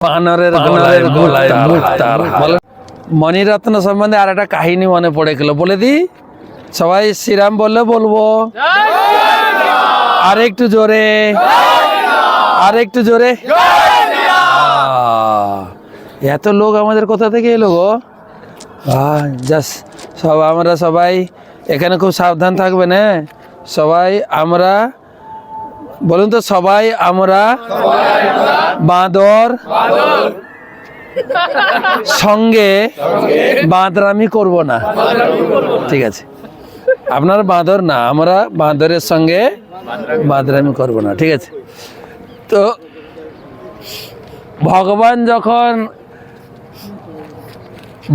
বানরের গলায় গলায় মুক্তার মণিরত্ন সম্বন্ধে আর একটা কাহিনী মনে পড়ে গেল বলে দি সবাই শ্রীরাম বললে বলব। আর একটু জোরে। আর একটু জোরে এত লোক আমাদের কোথা থেকে এলো গো? জাস্ট সব আমরা সবাই এখানে খুব সাবধান থাকবেন হ্যাঁ? সবাই আমরা বলুন তো সবাই, আমরা বাঁদর সঙ্গে বাঁদরামি করব না। ঠিক আছে। আপনার বাঁদর না, আমরা বাঁদরের সঙ্গে বাঁদরামি করব না, ঠিক আছে। তো ভগবান যখন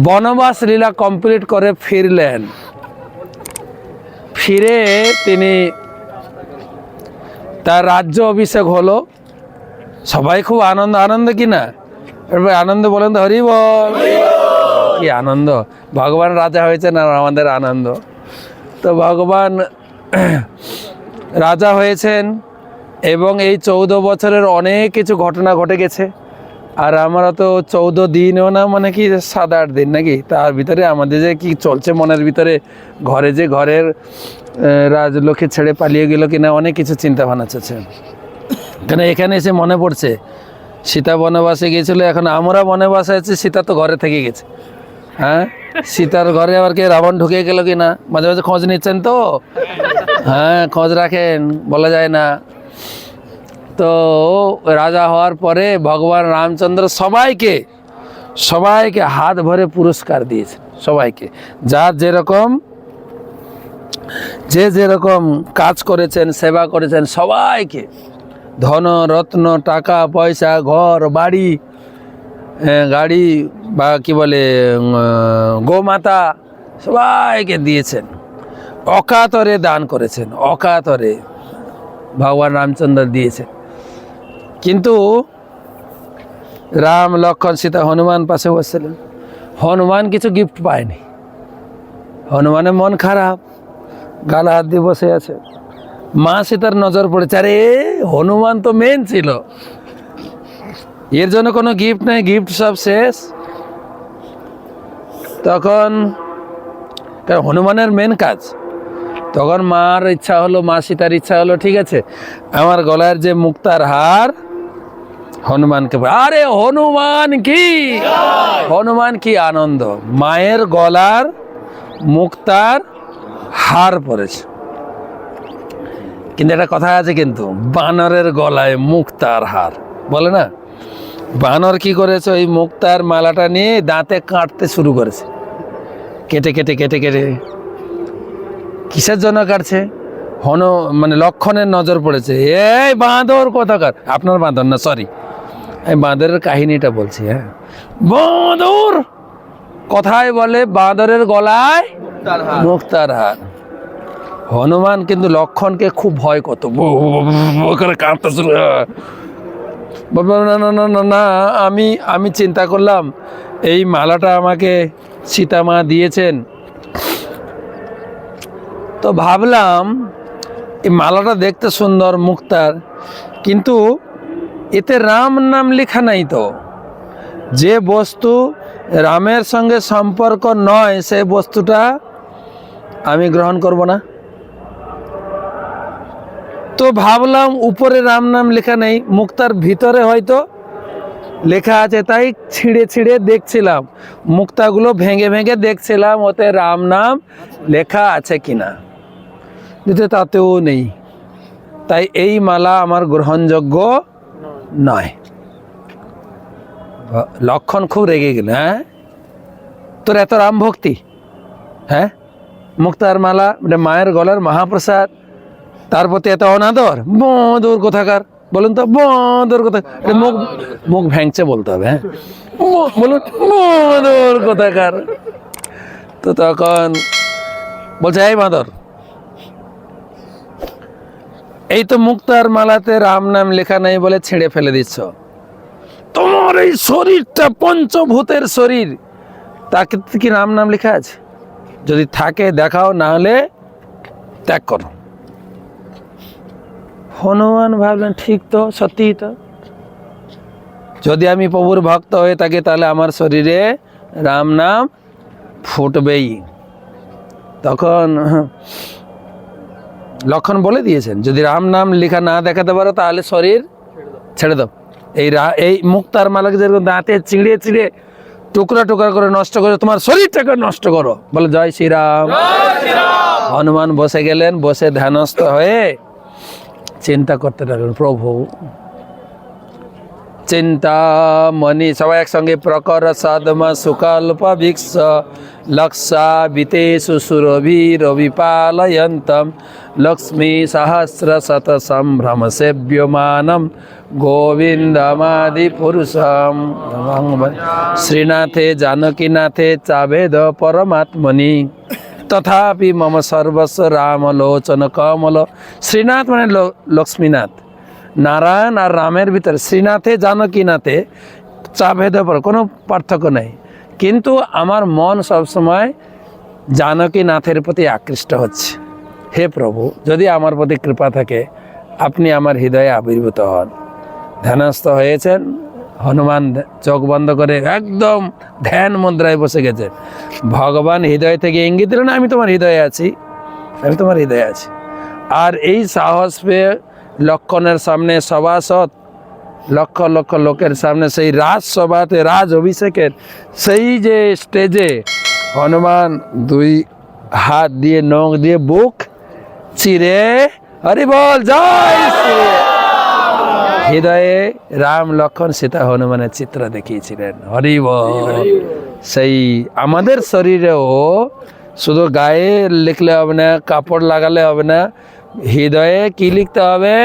বনবাস লীলা কমপ্লিট করে ফিরলেন, ফিরে তিনি তার রাজ্য অভিষেক হলো। সবাই খুব আনন্দ আনন্দ কি না? এরপর আনন্দ বলেন তো, হরি বল। কি আনন্দ? ভগবান রাজা হয়েছেন আর আমাদের আনন্দ। তো ভগবান রাজা হয়েছেন এবং এই চৌদ্দ বছরের অনেক কিছু ঘটনা ঘটে গেছে। আর আমরা তো চৌদ্দ দিনও না মানে কি সাত আট দিন নাকি? তার ভিতরে আমাদের যে কি চলছে মনের ভিতরে, ঘরে যে ঘরের রাজলক্ষ্মী ছেড়ে পালিয়ে গেল কিনা অনেক কিছু চিন্তা ভাবনা চলছে কেন এখানে এসে মনে পড়ছে, সীতা বনবাসে গিয়েছিল, এখন আমরা বনবাসে আছি, সীতা তো ঘরে থেকে গেছে। হ্যাঁ? সীতার ঘরে আবার কে রাবণ ঢুকে গেল কি না মাঝে মাঝে খোঁজ নিচ্ছেন তো? হ্যাঁ খোঁজ রাখেন, বলা যায় না। তো রাজা হওয়ার পরে ভগবান রামচন্দ্র সবাইকে সবাইকে হাত ভরে পুরস্কার দিয়েছে সবাইকে। যার যেরকম, যে যেরকম কাজ করেছেন, সেবা করেছেন, সবাইকে। ধন, রত্ন, টাকা, পয়সা, ঘর, বাড়ি গাড়ি বা কি বলে গোমাতা, সবাইকে দিয়েছেন। অকাতরে দান করেছেন, অকাতরে ভগবান রামচন্দ্র দিয়েছেন। কিন্তু রাম, লক্ষণ, সীতা, হনুমান পাশে বসছিলেন। হনুমান কিছু গিফট পায়নি। হনুমানের মন খারাপ, গালা হাত দিয়ে বসে আছে। মা সীতার নজর পড়েছে। আরে, হনুমান তো মেন ছিল। এর জন্য কোনো গিফট নেই গিফট সব শেষ। তখন হনুমানের মেন কাজ। তখন মার ইচ্ছা হলো, মা সীতার ইচ্ছা হলো, ঠিক আছে। আমার গলার যে মুক্তার হার হনুমানকে আরে হনুমান কি? হনুমান কি আনন্দ? মায়ের গলার মুক্তার হার পড়েছে কিন্তু একটা কথা আছে কিন্তু, বানরের গলায় মুক্তার হার। বলে না? বানর কি করেছে? ওই মুক্তার মালাটা নিয়ে দাঁতে কাটতে শুরু করেছে। কেটে কেটে কেটে কেটে। কিসের জন্য কাটছে? হন মানে লক্ষণের নজর পড়েছে। এই বাঁদর কথাকার? আপনার বাঁদর না সরি বাঁদরের কাহিনীটা বলছি হ্যাঁ। বাঁদর! কথায় বলে বাঁদরের গলায় মুক্তার হার। হনুমান কিন্তু লক্ষণকে খুব ভয় করত। করে কাঁদতে শুরু না না না না না, আমি আমি চিন্তা করলাম, এই মালাটা আমাকে সীতামা দিয়েছেন। তো ভাবলাম, এই মালাটা দেখতে সুন্দর মুক্তার, কিন্তু এতে রাম নাম লেখা নাই তো। যে বস্তু রামের সঙ্গে সম্পর্ক নয়, সে বস্তুটা আমি গ্রহণ করব না। তো ভাবলাম উপরে রাম নাম লেখা নেই, মুক্তার ভিতরে হয়তো লেখা আছে, তাই ছিঁড়ে ছিঁড়ে দেখছিলাম। মুক্তাগুলো ভেঙে ভেঙে দেখছিলাম, ওতে রাম নাম লেখা আছে কিনা। কিন্তু তাতেও নেই। তাই এই মালা আমার গ্রহণযোগ্য নয়। লক্ষণ খুব রেগে গেল হ্যাঁ? তোর এত রাম ভক্তি হ্যাঁ? মুক্তার মালা মানে মায়ের গলার মহাপ্রসাদ, তার প্রতি এত অনাদর বদর কোথাকার, বলুন তো বদর কথা মুখ মুখ ভ্যাংচে বলতে হবে হ্যাঁ? বলুন বদর কোথাকার। তো তখন বলছে, এই বাঁদর এই তো মুক্তার মালাতে রাম নাম লেখা নাই বলে ছেড়ে ফেলে দিচ্ছ। তোমার এই শরীরটা পঞ্চভূতের শরীর। তাকে কি রাম নাম লেখা আছে? যদি থাকে দেখাও, না হলে ত্যাগ করো। হনুমান ভাবলেন, ঠিক তো, সত্যিই তো। যদি আমি প্রভুর ভক্ত হয়ে থাকি, তাহলে আমার শরীরে রাম নাম ফুটবেই। তখন লক্ষণ বলে দিয়েছেন। যদি রাম নাম লেখা না দেখাতে পারো তাহলে শরীর ছেড়ে দাও। এই এই মুক্তার মালাকে যেরকম দাঁতে চিড়িয়ে চিড়িয়ে টুকরা টুকরা করে নষ্ট করে তোমার শরীরটাকে নষ্ট করো। বলে জয় শ্রীরাম। হনুমান বসে গেলেন বসে ধ্যানস্থ হয়ে চিন্তা করতে লাগলেন প্রভু चिन्तामणि एकसँगै प्रकर साधमा सुकल्प भिक्ष लक्षा वितेषु सुरभि रविपालयन्तं लक्ष्मी सहस्रशतसम्भ्रम गोविन्दमादि गोविन्दमादिपुरुषं श्रीनाथे जानकीनाथे चाभेद परमात्मनि। तथापि मम सर्वस्व रामलोचन कमल। श्रीनाथ भने लक्ष्मीनाथ। নারায়ণ আর রামের ভিতরে, শ্রীনাথে জানকীনাথে চা ভেদে পর কোনো পার্থক্য নেই। কিন্তু আমার মন সবসময় জানকীনাথের প্রতি আকৃষ্ট হচ্ছে। হে প্রভু, যদি আমার প্রতি কৃপা থাকে, আপনি আমার হৃদয়ে আবির্ভূত হন। ধ্যানস্থ হয়েছেন, হনুমান চোখ বন্ধ করে একদম ধ্যান মুদ্রায় বসে গেছেন ভগবান হৃদয় থেকে ইঙ্গিত দিলেন আমি তোমার হৃদয়ে আছি, আমি তোমার হৃদয়ে আছি। আর এই সাহস পেয়ে লক্ষণের সামনে সভাসদ, লক্ষ লক্ষ লোকের সামনে সেই রাজসভাতে রাজ অভিষেকের সেই যে স্টেজে হনুমান দুই হাত দিয়ে নখ দিয়ে বুক চিরে হরি বল, জয় হৃদয়ে রাম লক্ষণ সীতা হনুমানের চিত্র দেখিয়েছিলেন। হরি বল। সেই আমাদের শরীরেও শুধু গায়ে লিখলে হবে না, কাপড় লাগালে হবে না হৃদয়ে কি লিখতে হবে?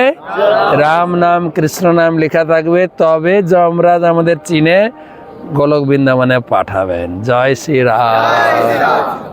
রাম নাম কৃষ্ণ নাম লেখা থাকবে। তবে যমরাজ আমাদের চিনে গোলক বৃন্দাবনে পাঠাবেন। জয় শ্রী রাম